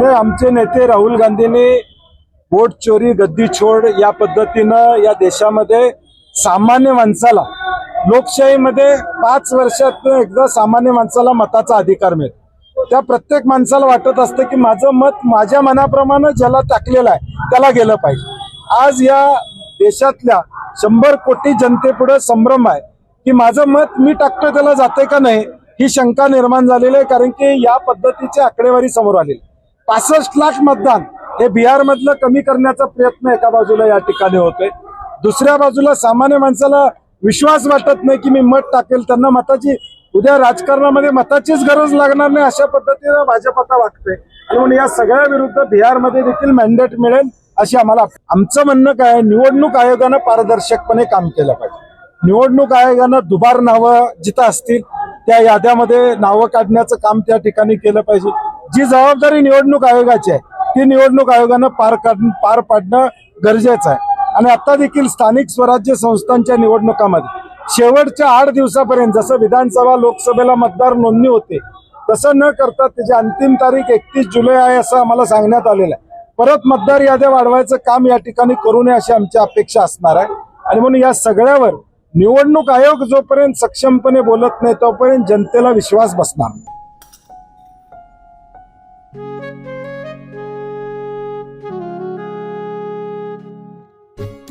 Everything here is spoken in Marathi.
नाही आमचे नेते राहुल गांधींनी वोट चोरी गद्दी छोड या पद्धतीनं या देशामध्ये सामान्य माणसाला लोकशाहीमध्ये पाच वर्षात एकदा सामान्य माणसाला मताचा अधिकार मिळतो त्या प्रत्येक माणसाला वाटत असतं की माझं मत माझ्या मनाप्रमाणे ज्याला टाकलेलं आहे त्याला गेलं पाहिजे. आज या देशातल्या शंभर कोटी जनतेपुढे संभ्रम आहे की माझं मत मी टाकतोय त्याला जाते का नाही ही शंका निर्माण झालेली आहे कारण की या पद्धतीची आकडेवारी समोर आलेली पासष्ट लाख मतदान हे बिहार मधलं कमी करण्याचा प्रयत्न एका बाजूला या ठिकाणी होतोय. दुसऱ्या बाजूला सामान्य माणसाला विश्वास वाटत नाही की मी मत टाकेल. त्यांना मताची उद्या राजकारणामध्ये मताचीच गरज लागणार नाही अशा पद्धतीनं भाजप आता वागते आणि म्हणून या सगळ्या विरुद्ध बिहारमध्ये देखील मॅन्डेट मिळेल अशी आम्हाला आमचं म्हणणं काय निवडणूक आयोगानं पारदर्शकपणे काम केलं पाहिजे. निवडणूक आयोगानं दुबार नावं जिथं असतील त्या याद्यामध्ये नावं काढण्याचं काम त्या ठिकाणी केलं पाहिजे. जी जबाबदारी निवडणूक आयोगाची आहे ती निवडणूक आयोगानं पार पार पाडणं गरजेचं आहे. आणि आता देखील स्थानिक स्वराज्य संस्थांच्या निवडणुकामध्ये शेवटच्या आठ दिवसापर्यंत जसं विधानसभा लोकसभेला मतदार नोंदणी होते तसं न करता त्याची अंतिम तारीख एकतीस जुलै आहे असं आम्हाला सांगण्यात आलेलं आहे. परत मतदार याद्या वाढवायचं काम या ठिकाणी करू नये अशी आमची अपेक्षा असणार आहे. आणि म्हणून या सगळ्यावर निवडणूक आयोग जोपर्यंत सक्षमपणे बोलत नाही तोपर्यंत जनतेला विश्वास बसणार